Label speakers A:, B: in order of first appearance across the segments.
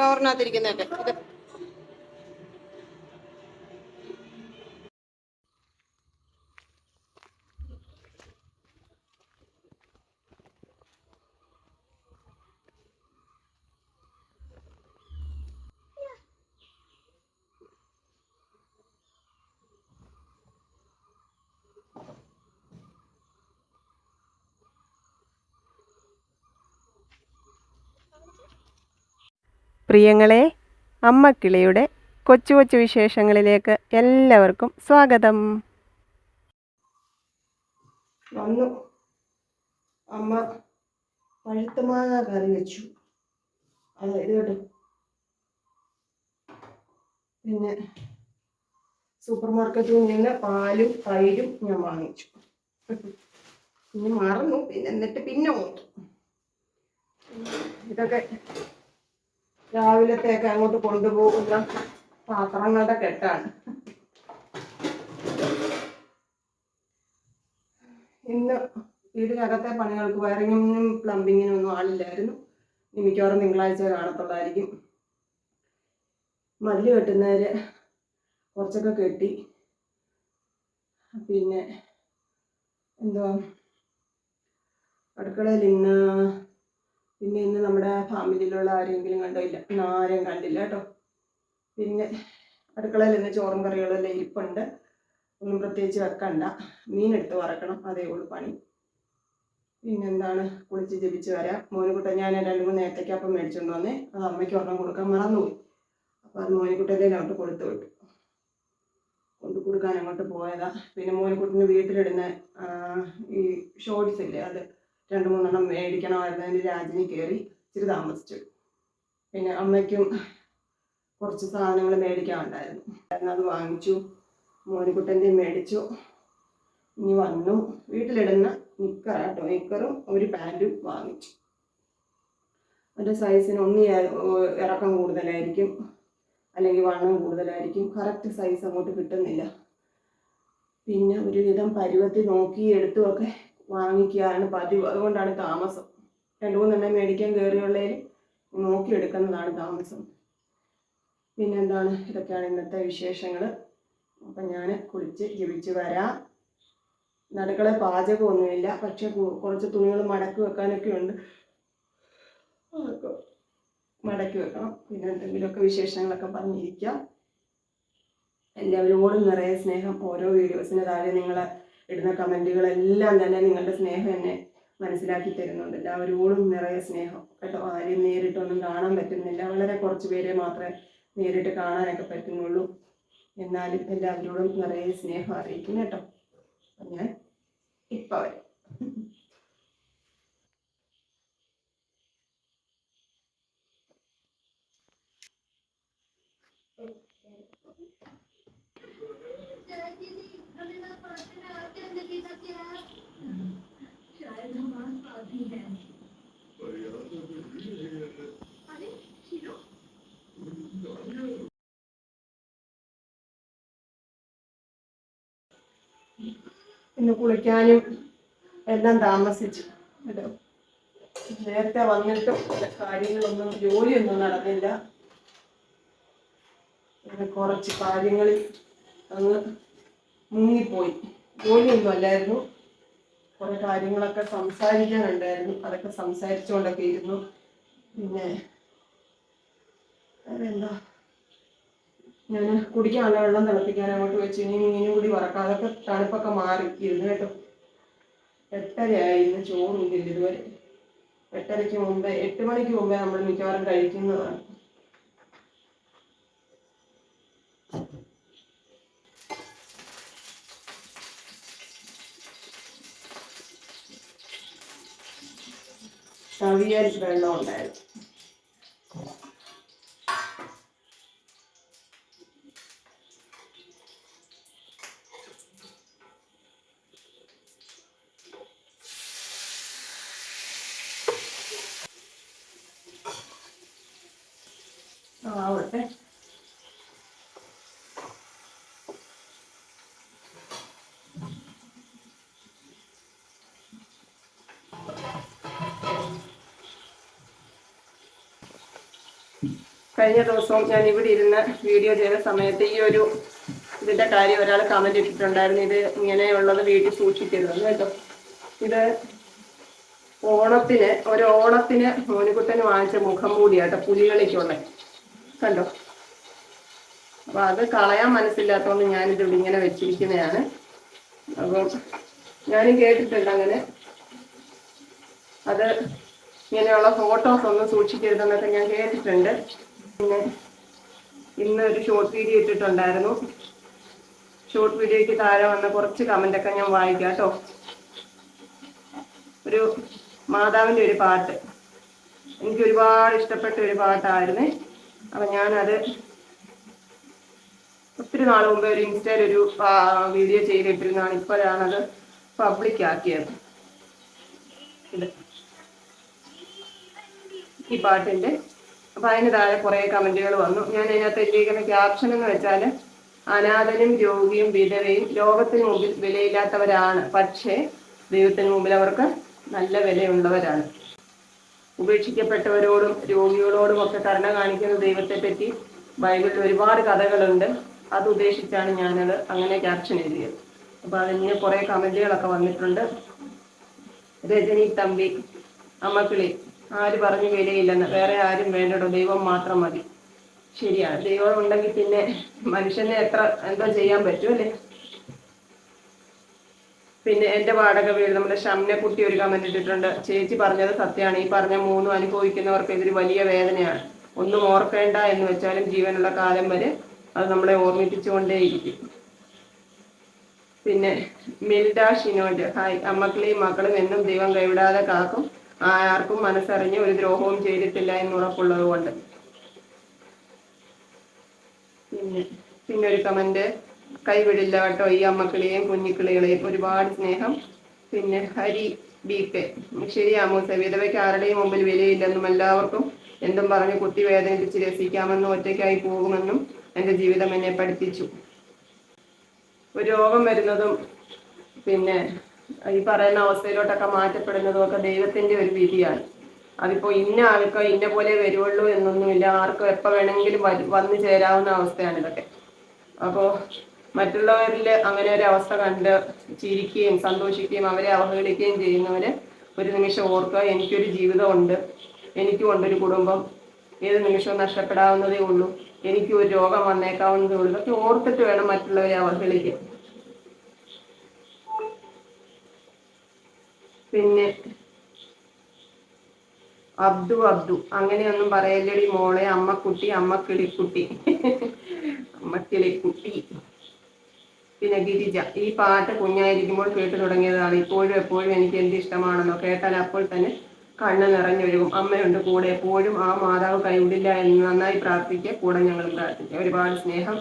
A: കവറിനകത്തിരിക്കുന്നതൊക്കെ. ഇത്
B: പ്രിയങ്ങളെ അമ്മക്കിളിയുടെ കൊച്ചു കൊച്ചു വിശേഷങ്ങളിലേക്ക് എല്ലാവർക്കും സ്വാഗതം.
A: വന്നു. അമ്മ പഴുത്തമാങ്ങ കറി വെച്ചു. അതെ ഇത് പിന്നെ സൂപ്പർ മാർക്കറ്റിൽ നിന്ന് പാലും തൈരും ഞാൻ വാങ്ങിച്ചു. പിന്നെ മറന്നു. പിന്നെ എന്നിട്ട് പിന്നെ ഇതൊക്കെ രാവിലത്തേക്ക് അങ്ങോട്ട് കൊണ്ടുപോകുന്ന പാത്രങ്ങളുടെ കെട്ടാണ്. ഇന്ന് വീടിനകത്തെ പണികൾക്ക് വയറിങ്ങിനും പ്ലംബിങ്ങിനും ഒന്നും ആളില്ലായിരുന്നു. മിക്കവാറും തിങ്കളാഴ്ച കാണത്തുള്ളായിരിക്കും. മല്ല് കെട്ടുന്നവര് കുറച്ചൊക്കെ കെട്ടി. പിന്നെ എന്തുവാ അടുക്കളയിൽ ഇന്ന് പിന്നെ ഇന്ന് നമ്മുടെ ഫാമിലിയിലുള്ള ആരെങ്കിലും കണ്ടോ? ഇല്ല. ഇന്ന് ആരെയും കണ്ടില്ല കേട്ടോ. പിന്നെ അടുക്കളയിൽ ഇന്ന് ചോറും കറികളെല്ലാം ഇരിപ്പുണ്ട്. ഒന്നും പ്രത്യേകിച്ച് വെക്കണ്ട. മീനെടുത്ത് വറക്കണം. അതേ ഉള്ളൂ പണി. പിന്നെന്താണ്? കുളിച്ച് ജപിച്ച് വരാം. മോനിക്കുട്ടൻ ഞാൻ രണ്ട് മൂന്ന് ഏത്തയ്ക്കാപ്പം മേടിച്ചുകൊണ്ട് വന്നേ. അത് അമ്മയ്ക്ക് ഒരെണ്ണം കൊടുക്കാൻ മറന്നുപോയി. അപ്പോൾ അത് മോനിക്കുട്ടന്റെ അങ്ങോട്ട് കൊടുത്തു വിട്ടു. കൊണ്ട് കൊടുക്കാൻ അങ്ങോട്ട് പോയതാ. പിന്നെ മോനിക്കുട്ടന് വീട്ടിലിടുന്ന ഈ ഷോർട്സ് ഇല്ലേ അത് രണ്ട് മൂന്നെണ്ണം മേടിക്കണമായിരുന്നു അതിന് രാജിനി കയറി ഇച്ചിരി താമസിച്ചു. പിന്നെ അമ്മയ്ക്കും കുറച്ച് സാധനങ്ങൾ മേടിക്കാനുണ്ടായിരുന്നു. അത് വാങ്ങിച്ചു. മോനിക്കുട്ടന്റെയും മേടിച്ചു. ഇനി വന്നു. വീട്ടിലിടുന്ന നിക്കർ കേട്ടോ നിക്കറും ഒരു പാന്റും വാങ്ങിച്ചു. അതിന്റെ സൈസിന് ഒന്നി ഇറക്കം കൂടുതലായിരിക്കും. അല്ലെങ്കിൽ വണ്ണം കൂടുതലായിരിക്കും. കറക്റ്റ് സൈസ് അങ്ങോട്ട് കിട്ടുന്നില്ല. പിന്നെ ഒരുവിധം പരുവത്തിൽ നോക്കി എടുത്തുമൊക്കെ വാങ്ങിക്കുകയാണ് പതിവ്. അതുകൊണ്ടാണ് താമസം. രണ്ട് മൂന്നെണ്ണം മേടിക്കാൻ കയറിയുള്ളതിൽ നോക്കിയെടുക്കുന്നതാണ് താമസം. പിന്നെന്താണ്? ഇതൊക്കെയാണ് ഇന്നത്തെ വിശേഷങ്ങൾ അപ്പം ഞാൻ കുളിച്ച് ജപിച്ച് വരാം. നടുക്കള പാചകമൊന്നുമില്ല. പക്ഷെ കുറച്ച് തുണികൾ മടക്കി വെക്കാനൊക്കെ ഉണ്ട്. മടക്കി വെക്കണം. പിന്നെ എന്തെങ്കിലുമൊക്കെ വിശേഷങ്ങളൊക്കെ പറഞ്ഞിരിക്കാം. എല്ലാവരോടും നിറയെ സ്നേഹം. ഓരോ വീഡിയോസിന് താഴെ നിങ്ങൾ ഇടുന്ന കമന്റുകളെല്ലാം തന്നെ നിങ്ങളുടെ സ്നേഹം എന്നെ മനസ്സിലാക്കി തരുന്നുണ്ട്. എല്ലാവരോടും നിറയെ സ്നേഹം. കേട്ടോ? ആരെയും നേരിട്ടൊന്നും കാണാൻ പറ്റുന്നില്ല. വളരെ കുറച്ച് പേരെ മാത്രമേ നേരിട്ട് കാണാനൊക്കെ പറ്റുന്നുള്ളൂ. എന്നാലും എല്ലാവരോടും നിറയെ സ്നേഹം അറിയിക്കും കേട്ടോ. ഞാൻ ഇപ്പം വരാം. ഇന്ന് കുളിക്കാനും എല്ലാം താമസിച്ചു. കേട്ടോ നേരത്തെ വന്നിട്ടും കാര്യങ്ങളൊന്നും ജോലിയൊന്നും നടന്നില്ല. കുറച്ച് കാര്യങ്ങളിൽ അങ്ങ് മുങ്ങിപ്പോയി. ജോലിയൊന്നും അല്ലായിരുന്നു. കുറെ കാര്യങ്ങളൊക്കെ സംസാരിക്കാനുണ്ടായിരുന്നു അതൊക്കെ സംസാരിച്ചുകൊണ്ടൊക്കെ ഇരുന്നു. പിന്നെ വേറെന്താ? ഞാൻ കുടിക്കാനുള്ള വെള്ളം തിളപ്പിക്കാൻ അങ്ങോട്ട് വെച്ച് ഇനി മീനും കൂടി വറക്കാം. അതൊക്കെ തണുപ്പൊക്കെ മാറി ഇരുന്ന് കേട്ടോ. എട്ടരയായി ഇന്ന് ചോറുണ്ടില്ല ഇതുവരെ. എട്ടരയ്ക്ക് മുമ്പേ എട്ട് മണിക്ക് മുമ്പേ നമ്മൾ മിക്കവാറും കഴിക്കുന്നതാണ്. അവിയൽ വെള്ളം ഉണ്ടായിരുന്നു. കഴിഞ്ഞ ദിവസവും ഞാൻ ഇവിടെ ഇരുന്ന് വീഡിയോ ചെയ്ത സമയത്ത് ഈ ഒരു ഇതിന്റെ കാര്യം ഒരാൾ കമന്റ് ഇട്ടിട്ടുണ്ടായിരുന്നു. ഇത് ഇങ്ങനെയുള്ളത് വീട്ടിൽ സൂക്ഷിക്കരുത് കേട്ടോ. ഇത് ഓണത്തിന് ഒരു ഓണത്തിന് മോനിക്കുട്ടന് വാങ്ങിച്ച മുഖം മൂടിയാട്ടോ പുലികളിക്കുള്ള. കണ്ടോ? അപ്പൊ അത് കളയാൻ മനസ്സില്ലാത്തതുകൊണ്ട് ഞാനിത് ഇവിടെ ഇങ്ങനെ വെച്ചിരിക്കുന്നതാണ്. അപ്പം ഞാനും കേട്ടിട്ടുണ്ട് അങ്ങനെ. അത് ഇങ്ങനെയുള്ള ഫോട്ടോസ് ഒന്നും സൂക്ഷിക്കരുതെന്നൊക്കെ ഞാൻ കേട്ടിട്ടുണ്ട്. പിന്നെ ഇന്ന് ഒരു ഷോർട്ട് വീഡിയോ ഇട്ടിട്ടുണ്ടായിരുന്നു ഷോർട്ട് വീഡിയോയ്ക്ക് താഴെ വന്ന കുറച്ച് കമന്റ് ഒക്കെ ഞാൻ വായിക്കാം കേട്ടോ. ഒരു മാതാവിന്റെ ഒരു പാട്ട്. എനിക്ക് ഒരുപാട് ഇഷ്ടപ്പെട്ട ഒരു പാട്ടായിരുന്നു. അപ്പൊ ഞാനത് ഒത്തിരി നാൾ മുമ്പേ ഒരു ഇൻസ്റ്റയിൽ ഒരു വീഡിയോ ചെയ്തിട്ടിരുന്നാണ് ഇപ്പോഴാണത് പബ്ലിക് ആക്കിയത്. ഇത്. ഈ പാട്ടിന്റെ. അപ്പൊ അതിന് താഴെ കുറെ കമന്റുകൾ വന്നു. ഞാൻ അതിനകത്ത് എഴുതിയിരിക്കുന്ന ക്യാപ്ഷൻ എന്ന് വെച്ചാൽ അനാഥനും രോഗിയും വിധവയും ലോകത്തിന് മുമ്പിൽ വിലയില്ലാത്തവരാണ്. പക്ഷേ ദൈവത്തിന് മുമ്പിൽ അവർക്ക് നല്ല വിലയുള്ളവരാണ്. ഉപേക്ഷിക്കപ്പെട്ടവരോടും രോഗികളോടും ഒക്കെ കരുണ കാണിക്കുന്ന ദൈവത്തെ പറ്റി ബൈബിളിൽ ഒരുപാട് കഥകളുണ്ട്. അത് ഉദ്ദേശിച്ചാണ് ഞാനത് അങ്ങനെ ക്യാപ്ഷൻ എഴുതിയത്. അപ്പൊ അതിന് കുറെ കമന്റുകളൊക്കെ വന്നിട്ടുണ്ട്. രജനി തമ്പി അമ്മക്കിളി. ആര് പറഞ്ഞു വിലയില്ലെന്ന്. വേറെ ആരും വേണ്ടടോ. ദൈവം മാത്രം മതി. ശരിയാണ് ദൈവം ഉണ്ടെങ്കിൽ പിന്നെ മനുഷ്യനെ എത്ര എന്താ ചെയ്യാൻ പറ്റും അല്ലേ? പിന്നെ എന്റെ വാടക വീട് നമ്മുടെ ഷംനെ കുട്ടി ഒരു കമന്റ് ഇട്ടിട്ടുണ്ട്. ചേച്ചി പറഞ്ഞത് സത്യമാണ്. ഈ പറഞ്ഞ മൂന്നും അനുഭവിക്കുന്നവർക്ക് ഇതൊരു വലിയ വേദനയാണ്. ഒന്നും ഓർക്കേണ്ട എന്ന് വെച്ചാലും ജീവനുള്ള കാലം വരെ അത് നമ്മളെ ഓർമ്മിപ്പിച്ചുകൊണ്ടേയിരിക്കും. പിന്നെ മിൽഡ ഷിനോന്റെ ഹായ്. അമ്മക്കളെയും മക്കളും എന്നും ദൈവം കൈവിടാതെ കാക്കും. ആർക്കും മനസ്സറിഞ്ഞ് ഒരു ദ്രോഹവും ചെയ്തിട്ടില്ല എന്ന് ഉറപ്പുള്ളത് കൊണ്ട്. പിന്നെ പിന്നെ ഒരു കമന്റ്. കൈവിടില്ല കേട്ടോ ഈ അമ്മക്കിളിയെയും കുഞ്ഞിക്കിളികളെയും. ഒരുപാട് സ്നേഹം. പിന്നെ ഹരി ബി കെ. ശരിയാമോ വിധവയ്ക്ക് ആരുടെയും മുമ്പിൽ വിലയില്ലെന്നും എല്ലാവർക്കും എന്തും പറഞ്ഞ് കുത്തി വേദനിപ്പിച്ച് രസിക്കാമെന്നും ഒറ്റയ്ക്കായി പോകുമെന്നും എന്റെ ജീവിതം എന്നെ പഠിപ്പിച്ചു. ഒരു രോഗം വരുന്നതും പിന്നെ ഈ പറയുന്ന അവസ്ഥയിലോട്ടൊക്കെ മാറ്റപ്പെടുന്നതും ഒക്കെ ദൈവത്തിന്റെ ഒരു വിധിയാണ്. അതിപ്പോ ഇന്ന ആൾക്ക് ഇന്ന പോലെ വരുവുള്ളൂ എന്നൊന്നുമില്ല. ആർക്കും എപ്പോൾ വേണമെങ്കിലും വന്നു ചേരാവുന്ന അവസ്ഥയാണ് ഇതൊക്കെ. അപ്പോൾ മറ്റുള്ളവരിൽ അങ്ങനെ ഒരു അവസ്ഥ കണ്ട് ചിരിക്കുകയും സന്തോഷിക്കുകയും അവരെ അവഹേളിക്കുകയും ചെയ്യുന്നവര് ഒരു നിമിഷം ഓർക്കുക എനിക്കൊരു ജീവിതമുണ്ട്. എനിക്കും ഉണ്ടൊരു കുടുംബം. ഏത് നിമിഷവും നഷ്ടപ്പെടാവുന്നതേ ഉള്ളൂ. എനിക്കും ഒരു രോഗം വന്നേക്കാവുന്നതേ ഉള്ളൂ. ഇതൊക്കെ ഓർത്തിട്ട് വേണം മറ്റുള്ളവരെ അവഹേളിക്കാൻ. പിന്നെ അബ്ദു അബ്ദു. അങ്ങനെയൊന്നും പറയല്ലടി മോളെ. അമ്മ കുട്ടി അമ്മ കിളിക്കുട്ടി അമ്മ കിളിക്കുട്ടി പിന്നെ ഗിരിജ. ഈ പാട്ട് കുഞ്ഞായിരിക്കുമ്പോൾ കേട്ടു തുടങ്ങിയതാണ്. ഇപ്പോഴും എപ്പോഴും എനിക്ക് എന്ത് ഇഷ്ടമാണെന്നോ കേട്ടാൽ അപ്പോൾ തന്നെ കണ്ണ് നിറഞ്ഞൊഴുകും. അമ്മയുണ്ട് കൂടെ എപ്പോഴും. ആ മാതാവ് കൈവിടില്ല എന്ന് നന്നായി പ്രാർത്ഥിക്കുക. കൂടെ ഞങ്ങളും പ്രാർത്ഥിക്കുക. ഒരുപാട് സ്നേഹം.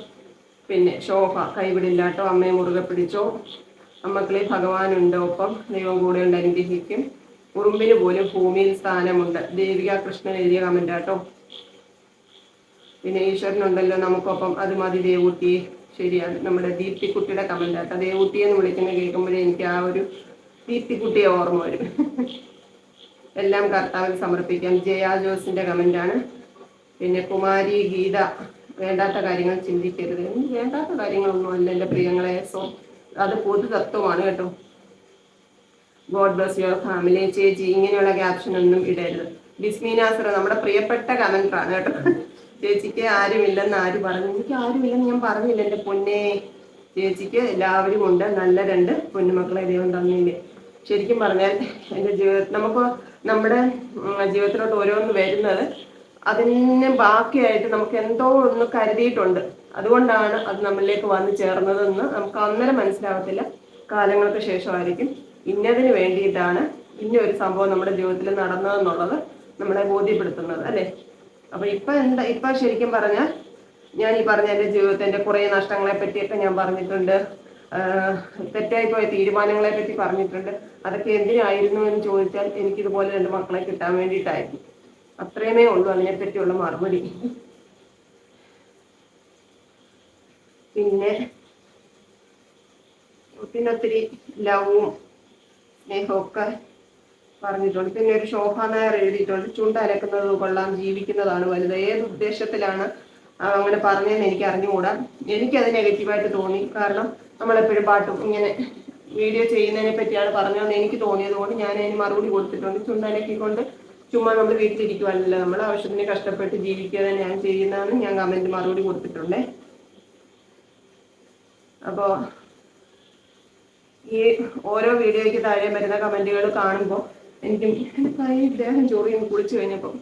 A: പിന്നെ ശോഭ കൈവിടില്ലാട്ടോ അമ്മയെ മുറുകെ പിടിച്ചോ. അമ്മക്കളെ ഭഗവാനുണ്ട്. ഒപ്പം ദൈവം കൂടെ ഉണ്ട് അനുഗ്രഹിക്കും. ഉറുമ്പിന് പോലും ഭൂമിയിൽ സ്ഥാനമുണ്ട്. ദേവിക കൃഷ്ണൻ എഴുതിയ കമന്റ് കേട്ടോ പിന്നെ ഈശ്വരനുണ്ടല്ലോ നമുക്കൊപ്പം. അത് മതി ദേവൂട്ടി ശരിയാണ്. നമ്മുടെ ദീപ്തിക്കുട്ടിയുടെ കമന്റ് കേട്ടോ ദേവൂട്ടി എന്ന് വിളിക്കുന്നത് കേൾക്കുമ്പോഴേ എനിക്ക് ആ ഒരു ദീപ്തിക്കുട്ടിയെ ഓർമ്മ വരും. എല്ലാം കർത്താവിൽ സമർപ്പിക്കാം. ജയ ജോസിന്റെ കമന്റാണ് പിന്നെ കുമാരി ഗീത വേണ്ടാത്ത കാര്യങ്ങൾ ചിന്തിക്കരുത്. വേണ്ടാത്ത കാര്യങ്ങളൊന്നും അല്ല എന്റെ പ്രിയങ്ങളെ. സോ അത് പൊതു തത്വമാണ് കേട്ടോ. ഗോഡ് ബ്ലസ് യുവർ ഫാമിലി ചേച്ചി. ഇങ്ങനെയുള്ള ക്യാപ്ഷൻ ഒന്നും ഇടരുത്. ബിസ്മീനാസർ നമ്മുടെ പ്രിയപ്പെട്ട കമന്റാണ് കേട്ടോ. ചേച്ചിക്ക് ആരുമില്ലെന്ന് ആര് പറഞ്ഞു? എനിക്ക് ആരുമില്ലെന്ന് ഞാൻ പറഞ്ഞില്ല എന്റെ പൊന്നെ. ചേച്ചിക്ക് എല്ലാവരും ഉണ്ട് നല്ല രണ്ട് പൊന്നുമക്കളെ ദൈവം തന്നില്ലേ. ശരിക്കും പറഞ്ഞാൽ എന്റെ ജീവിതത്തിൽ നമുക്ക് നമ്മുടെ ജീവിതത്തിലോട്ട് ഓരോന്ന് വരുന്നത് അതിന് ബാക്കിയായിട്ട് നമുക്ക് എന്തോ ഒന്ന് കരുതിയിട്ടുണ്ട്. അതുകൊണ്ടാണ് അത് നമ്മളിലേക്ക് വന്നു ചേർന്നതെന്ന് നമുക്ക് അന്നേരം മനസ്സിലാവത്തില്ല. കാലങ്ങൾക്ക് ശേഷമായിരിക്കും. ഇന്നതിന് വേണ്ടിയിട്ടാണ് ഇന്ന ഒരു സംഭവം നമ്മുടെ ജീവിതത്തിൽ നടന്നതെന്നുള്ളത് നമ്മളെ ബോധ്യപ്പെടുത്തുന്നത് അല്ലേ? അപ്പൊ ഇപ്പൊ എന്താ ഇപ്പൊ ശരിക്കും പറഞ്ഞാൽ ഞാൻ ഈ പറഞ്ഞ എന്റെ ജീവിതത്തിന്റെ കുറെ നഷ്ടങ്ങളെ പറ്റിയൊക്കെ ഞാൻ പറഞ്ഞിട്ടുണ്ട്. തെറ്റായി പോയ തീരുമാനങ്ങളെ പറ്റി പറഞ്ഞിട്ടുണ്ട്. അതൊക്കെ എന്തിനായിരുന്നു എന്ന് ചോദിച്ചാൽ എനിക്കിതുപോലെ രണ്ട് മക്കളെ കിട്ടാൻ വേണ്ടിയിട്ടായിരുന്നു അത്രയുമേ ഉള്ളൂ അതിനെപ്പറ്റിയുള്ള മറുപടി. പിന്നെ പിന്നെ ഒത്തിരി ലവും സ്നേഹമൊക്കെ പറഞ്ഞിട്ടുണ്ട്. പിന്നെ ഒരു ശോഭ നായർ എഴുതിയിട്ടുണ്ട്. ചുണ്ടരക്കുന്നത് കൊള്ളാം ജീവിക്കുന്നതാണ് വലുത്. ഏത് ഉദ്ദേശത്തിലാണ് അങ്ങനെ പറഞ്ഞതെന്ന് എനിക്ക് അറിഞ്ഞുകൂടാ. എനിക്കത് നെഗറ്റീവായിട്ട് തോന്നി. കാരണം നമ്മളെപ്പോഴും പാട്ടും ഇങ്ങനെ വീഡിയോ ചെയ്യുന്നതിനെ പറ്റിയാണ് പറഞ്ഞതെന്ന് എനിക്ക് തോന്നിയത് കൊണ്ട് ഞാൻ അതിന് മറുപടി കൊടുത്തിട്ടുണ്ട്. ചുണ്ടലക്കിക്കൊണ്ട് ചുമ്മാ നമ്മൾ വീട്ടിലിരിക്കുവാനല്ല നമ്മൾ ആവശ്യത്തിന് കഷ്ടപ്പെട്ട് ജീവിക്കുക ഞാൻ ചെയ്യുന്നതെന്ന് ഞാൻ കമന്റ് മറുപടി കൊടുത്തിട്ടുണ്ടേ. അപ്പോ ഈ ഓരോ വീഡിയോയ്ക്ക് താഴെ വരുന്ന കമന്റുകൾ കാണുമ്പോൾ എനിക്ക് എന്റെ ഇദ്ദേഹം ദേഹം ചൊറിയും കുളിച്ചു കഴിഞ്ഞപ്പോൾ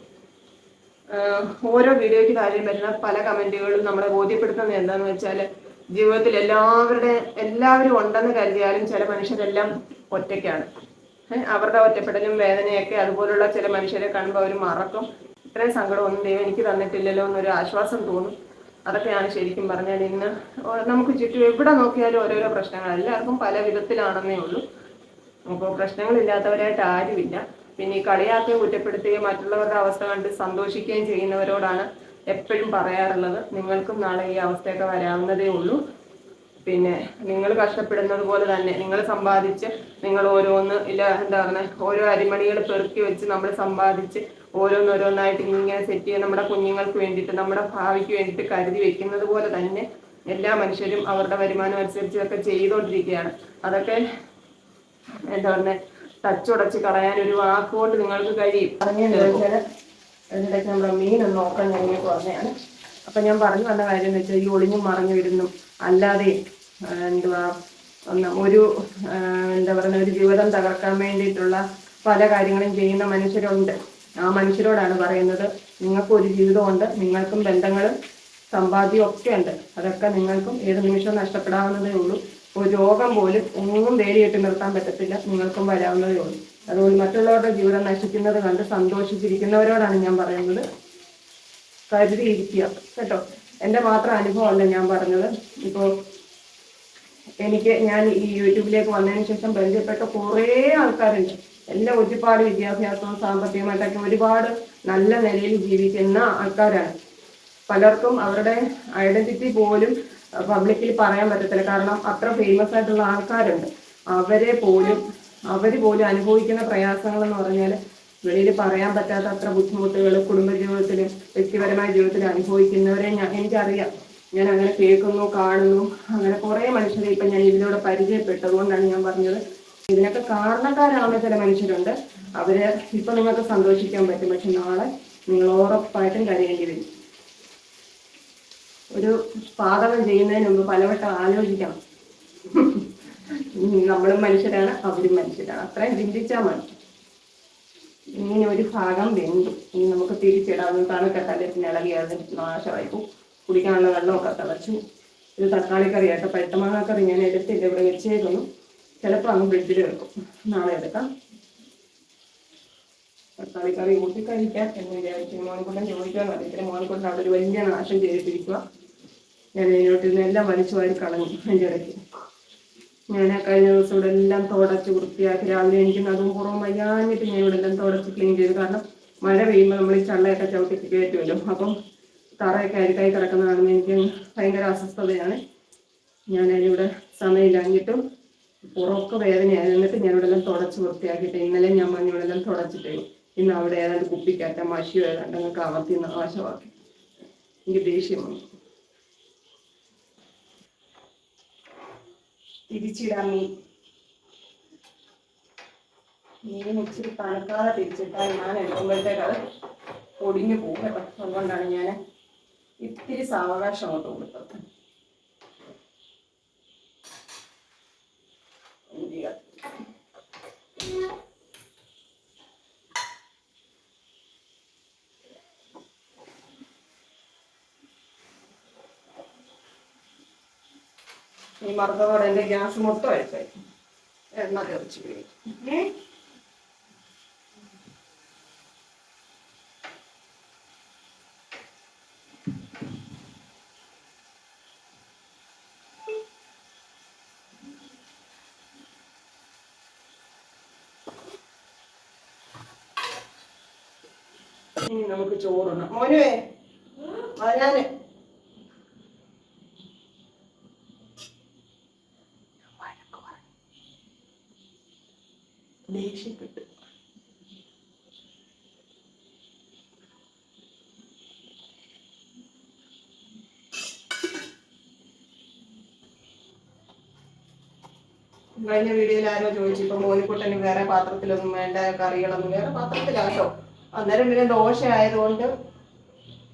A: ഓരോ വീഡിയോയ്ക്ക് താഴെ വരുന്ന പല കമന്റുകളും നമ്മളെ ബോധ്യപ്പെടുത്തുന്നത് എന്താന്ന് വെച്ചാൽ ജീവിതത്തിൽ എല്ലാവരുടെ എല്ലാവരും ഉണ്ടെന്ന് കരുതിയാലും ചില മനുഷ്യരെല്ലാം ഒറ്റയ്ക്കാണ്. അവരുടെ ഒറ്റപ്പെടലും വേദനയൊക്കെ അതുപോലുള്ള ചില മനുഷ്യരെ കാണുമ്പോൾ അവർ മറക്കും. ഇത്രയും സങ്കടമൊന്നും ദൈവം എനിക്ക് തന്നിട്ടില്ലല്ലോ എന്നൊരു ആശ്വാസം തോന്നും. അതൊക്കെയാണ് ശരിക്കും പറഞ്ഞാൽ ഇന്ന് നമുക്ക് ചുറ്റും എവിടെ നോക്കിയാലും ഓരോരോ പ്രശ്നങ്ങൾ. എല്ലാവർക്കും പല വിധത്തിലാണെന്നേ ഉള്ളൂ. അപ്പോൾ പ്രശ്നങ്ങളില്ലാത്തവരായിട്ട് ആരുമില്ല. പിന്നെ ഈ കളിയാക്കുകയും കുറ്റപ്പെടുത്തുകയും മറ്റുള്ളവരുടെ അവസ്ഥ കണ്ട് സന്തോഷിക്കുകയും ചെയ്യുന്നവരോടാണ് എപ്പോഴും പറയാറുള്ളത്. നിങ്ങൾക്കും നാളെ ഈ അവസ്ഥയൊക്കെ വരാവുന്നതേ ഉള്ളൂ. പിന്നെ നിങ്ങൾ കഷ്ടപ്പെടുന്നത് പോലെ തന്നെ നിങ്ങൾ സമ്പാദിച്ച് നിങ്ങൾ ഓരോന്ന് ഇല്ല എന്താ പറയുക ഓരോ അരിമണികൾ പെറുക്കി വെച്ച് നമ്മൾ സമ്പാദിച്ച് ഓരോന്നോരോന്നായിട്ട് ഇങ്ങനെ സെറ്റ് ചെയ്ത് നമ്മുടെ കുഞ്ഞുങ്ങൾക്ക് വേണ്ടിയിട്ട് നമ്മുടെ ഭാവിക്ക് വേണ്ടിയിട്ട് കരുതി വെക്കുന്നത് പോലെ തന്നെ എല്ലാ മനുഷ്യരും അവരുടെ വരുമാനം അനുസരിച്ച് ഇതൊക്കെ ചെയ്തുകൊണ്ടിരിക്കുകയാണ്. അതൊക്കെ എന്താ പറയുക തച്ചുടച്ച് കളയാൻ ഒരു വാക്കുകൊണ്ട് നിങ്ങൾക്ക് കഴിയും. പറഞ്ഞാൽ മീൻ ഒന്ന് നോക്കാൻ ഞാൻ ഇങ്ങനെ പറഞ്ഞതാണ് അപ്പൊ ഞാൻ പറഞ്ഞു വന്ന കാര്യം എന്ന് വെച്ചാൽ ഈ ഒളിഞ്ഞു മറഞ്ഞു വരുന്നു. അല്ലാതെ എന്തുവാ ഒന്ന് ഒരു എന്താ പറയുക ഒരു ജീവിതം തകർക്കാൻ വേണ്ടിയിട്ടുള്ള പല കാര്യങ്ങളും ചെയ്യുന്ന മനുഷ്യരുണ്ട്. ആ മനുഷ്യരോടാണ് പറയുന്നത്. നിങ്ങൾക്ക് ഒരു ജീവിതമുണ്ട് നിങ്ങൾക്കും ബന്ധങ്ങളും സമ്പാദ്യം ഒക്കെ ഉണ്ട്. അതൊക്കെ നിങ്ങൾക്കും ഏത് നിമിഷവും നഷ്ടപ്പെടാവുന്നതേ ഉള്ളൂ. ഒരു രോഗം പോലും ഒന്നും വേലിയിട്ട് നിർത്താൻ പറ്റത്തില്ല. നിങ്ങൾക്കും വരാവുന്നതേ ഉള്ളൂ. അതുകൊണ്ട് മറ്റുള്ളവരുടെ ജീവിതം നശിക്കുന്നത് കണ്ട് സന്തോഷിച്ചിരിക്കുന്നവരോടാണ് ഞാൻ പറയുന്നത്. കരുതിയിരിക്കുക. കേട്ടോ? എന്റെ മാത്രം അനുഭവമല്ല ഞാൻ പറഞ്ഞത്. ഇപ്പോൾ എനിക്ക് ഞാൻ ഈ യൂട്യൂബിലേക്ക് വന്നതിന് ശേഷം പരിചയപ്പെട്ട കുറേ ആൾക്കാരുണ്ട്. എല്ലാം ഒരുപാട് വിദ്യാഭ്യാസവും സാമ്പത്തികമായിട്ടൊക്കെ ഒരുപാട് നല്ല നിലയിൽ ജീവിക്കുന്ന ആൾക്കാരാണ്. പലർക്കും അവരുടെ ഐഡന്റിറ്റി പോലും പബ്ലിക്കിൽ പറയാൻ പറ്റത്തില്ല. കാരണം അത്ര ഫേമസ് ആയിട്ടുള്ള ആൾക്കാരുണ്ട്. അവരെ പോലും അവർ പോലും അനുഭവിക്കുന്ന പ്രയാസങ്ങൾ എന്ന് പറഞ്ഞാൽ വെളിയിൽ പറയാൻ പറ്റാത്ത അത്ര ബുദ്ധിമുട്ടുകൾ കുടുംബ ജീവിതത്തിൽ വ്യക്തിപരമായ ജീവിതത്തിൽ അനുഭവിക്കുന്നവരെ ഞാൻ എനിക്കറിയാം. ഞാൻ അങ്ങനെ കേൾക്കുന്നു കാണുന്നു അങ്ങനെ കുറേ മനുഷ്യരെ ഇപ്പം ഞാൻ ഇതിലൂടെ പരിചയപ്പെട്ടതുകൊണ്ടാണ് ഞാൻ പറഞ്ഞത്. ഇതിനൊക്കെ കാരണക്കാരാവുന്ന ചില മനുഷ്യരുണ്ട്. അവർ ഇപ്പൊ നിങ്ങൾക്ക് സന്തോഷിക്കാൻ പറ്റും. പക്ഷെ നാളെ നിങ്ങൾ ഉറപ്പായിട്ടും കരയേണ്ടി വരും. ഒരു പാതകം ചെയ്യുന്നതിന് മുമ്പ് പലവട്ടം ആലോചിക്കണം നമ്മളും മനുഷ്യരാണ് അവരും മനുഷ്യരാണ്. അത്രയും ചിന്തിച്ചാൽ മതി. ഇങ്ങനെ ഒരു ഭാഗം വെന്തു. ഇനി നമുക്ക് തിരിച്ചിടാം തണുക്കട്ടല്ലേ ഇളകി അത് നാശമായി കുടിക്കാനുള്ള വെള്ളമൊക്കെ തിളച്ചു. ഇത് തക്കാളി കറി ആയിട്ട് പഴുത്തമാങ്ങ കറി ഞാൻ എടുത്തില്ല. ഇവിടെ വെച്ചേക്കുന്നു. ചിലപ്പോൾ അങ്ങ് ഫ്രിഡ്ജിൽ വെക്കും നാളെ എടുക്കാം. തക്കാളി കറി കൂട്ടി കഴിക്കാം എന്ന് വിചാരിച്ചു മോൻകുട്ടൻ ചോദിക്കാൻ അറിയത്തില്ല മോൻകുട്ടൻ അവിടെ ഒരു വലിയ നാശം ചെയ്തിട്ടിരിക്കുക ഞാൻ അതിനോട്ട് എല്ലാം വലിച്ചു വാരി കളഞ്ഞു അതിന്റെ ഇടയ്ക്ക്. ഞാൻ ആ കഴിഞ്ഞ ദിവസം ഇവിടെ എല്ലാം തുടച്ച് വൃത്തിയാക്കി രാവിലെ എനിക്ക് അതും പുറം വയ്യാഞ്ഞിട്ട് ഞാൻ ഇവിടെ എല്ലാം തുടച്ച് ക്ലീൻ ചെയ്തു. കാരണം മഴ പെയ്യുമ്പോൾ നമ്മൾ ഈ ചള്ളയൊക്കെ ചവിട്ടി കയറ്റുമല്ലോ. അപ്പം തറയൊക്കെ അരിക്കായി കിടക്കുന്ന കാണുമ്പോൾ എനിക്ക് ഭയങ്കര അസ്വസ്ഥതയാണ്. ഞാൻ അതിനിവിടെ സമയമില്ലാഞ്ഞിട്ടും പുറമൊക്കെ വേദനയായി എന്നിട്ട് എല്ലാം തുടച്ച് വൃത്തിയാക്കിയിട്ട് ഇന്നലെ ഞാൻ മഞ്ഞ ഇവിടെ എല്ലാം തുടച്ചിട്ടേ ഇന്ന് അവിടെ ഏതാണ്ട് കുപ്പിക്കകത്ത മഷിയോ ഏതാണ്ട് അങ്ങ് കവർത്തി നാശമാക്കി. എനിക്ക് ദേഷ്യം വന്നു. തിരിച്ചിടാം മീൻ ഇച്ചിരി തണുക്കാതെ തിരിച്ചിട്ടാൽ ഞാൻ എടുക്കുമ്പോഴത്തേക്ക് അത് പൊടിഞ്ഞു പോകും കേട്ടോ. അതുകൊണ്ടാണ് ഞാൻ ഇത്തിരി സാവകാശം അങ്ങോട്ട് കൊടുത്തത് എന്ത് ചെയ്യാം? ഈ എന്റെ എന്റെ ഗ്യാസ് മൊത്തം അഴിച്ചായി എണ്ണ തെറിച്ച് പോയി നമുക്ക് ചോറുണ്ട് മോനുവേ വരാന്. കഴിഞ്ഞ വീഡിയോയിൽ ആരോ ചോദിച്ചു ഇപ്പൊ മോനിക്കുട്ടന് വേറെ പാത്രത്തിലൊന്നും വേണ്ട കറികളൊന്നും വേറെ പാത്രത്തിലാട്ടോ അന്നേരം പിന്നെ ദോശ ആയതുകൊണ്ട്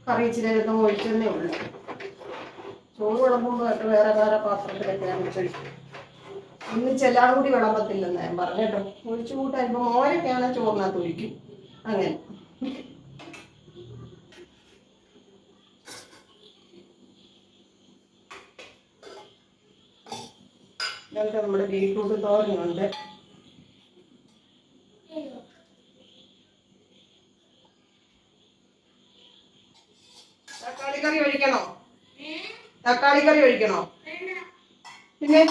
A: കറി ഇച്ചിരി ഒഴിച്ചെന്നേ ഉള്ളൂ. ചോറ് വിളമ്പുമ്പോൾ ഒക്കെ വേറെ വേറെ ഒഴിച്ചു ഒന്നിച്ച് എല്ലാം കൂടി വിളമ്പത്തില്ലെന്ന് ഞാൻ പറഞ്ഞേട്ടോ ഒഴിച്ചു കൂട്ടാൻ ഇപ്പൊ മോനൊക്കെയാണ് ചോറിനകത്ത് ഒഴിക്കും. അങ്ങനെ. ഇതൊക്കെ നമ്മുടെ ബീട്രൂട്ട് തോരനുണ്ട്. തക്കാളി കറി ഒഴിക്കണോ? തക്കാളി കറി ഒഴിക്കണോ? പിന്നെ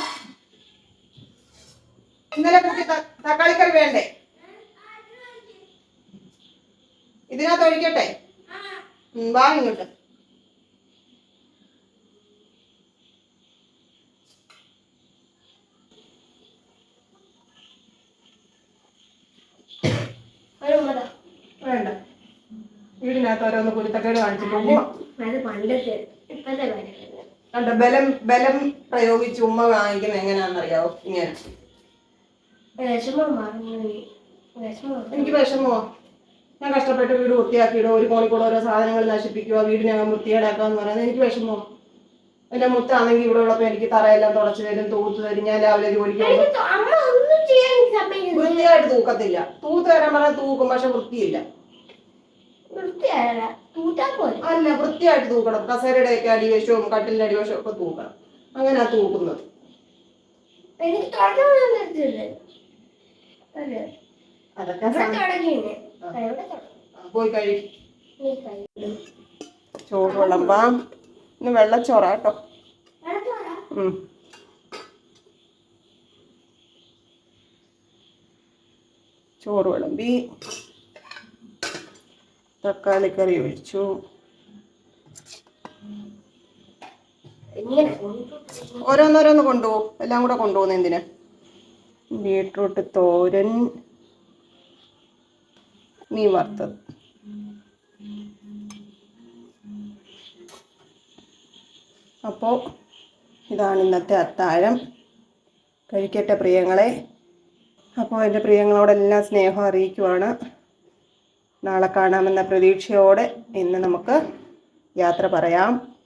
A: ഇന്നലെ കുട്ടി തക്കാളി കറി വേണ്ടേ? ഇതിനകത്ത് ഒഴിക്കട്ടെ? ഉം, വീടിനകത്ത് ഓരോന്ന് കുരുത്തക്കേട് കാണിച്ചു ഉമ്മ
C: അത് പണ്ടത്തെ ഇപ്പത്തെ
A: കണ്ട ബലം ബലം പ്രയോഗിച്ച് ഉമ്മ വാങ്ങിക്കുന്നത് എങ്ങനെയാണെന്നറിയാവോ? ഇങ്ങനെ.
C: വിഷമം മറന്നു വിഷമം
A: എനിക്ക് വിഷമോ ഞാൻ കഷ്ടപ്പെട്ട് വീട് വൃത്തിയാക്കിയിടോ ഒരു കോണിക്കൂടെ ഓരോ സാധനങ്ങൾ നശിപ്പിക്കുക വീടിനകം വൃത്തികേടാക്കുക എന്ന് പറയുന്നത് എനിക്ക് വിഷമോ എന്റെ മുത്താണെങ്കിൽ ഇവിടെ ഉള്ളപ്പോ എനിക്ക് തറയെല്ലാം തുടച്ചു തരും തൂത്ത് തരും ഞാൻ രാവിലെ ജോലിക്ക് വൃത്തിയായിട്ട് തൂക്കത്തില്ല. തൂത്ത് തരാൻ പറഞ്ഞാൽ തൂക്കും പക്ഷെ വൃത്തിയില്ല. അല്ല വൃത്തിയായിട്ട് തൂക്കണം. കസേരയുടെ ഒക്കെ അടിവശവും കട്ടിലിന്റെ അടിവശവും ഒക്കെ തൂക്കണം. അങ്ങനെയാ തൂക്കുന്നത്. അതൊക്കെ പോയി ചോറ് വിളമ്പാം ഇന്ന് വെള്ളച്ചോറ കേട്ടോ. ചോറ് വിളമ്പി. തക്കാളി കറി ഒഴിച്ചു ഓരോന്നോരോന്ന് കൊണ്ടുപോകും. എല്ലാം കൂടെ കൊണ്ടുപോകുന്ന എന്തിന്? ബീട്രൂട്ട് തോരൻ മീൻ വറുത്തത്. അപ്പോൾ ഇതാണ് ഇന്നത്തെ അത്താഴം. കഴിക്കട്ടെ പ്രിയങ്ങളെ. അപ്പോൾ എന്റെ പ്രിയങ്ങളോടെല്ലാം സ്നേഹം അറിയിക്കുവാണ്. നാളെ കാണാമെന്ന പ്രതീക്ഷയോടെ ഇന്ന് നമുക്ക് യാത്ര പറയാം.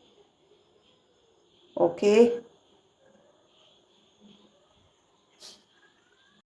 A: ഓക്കേ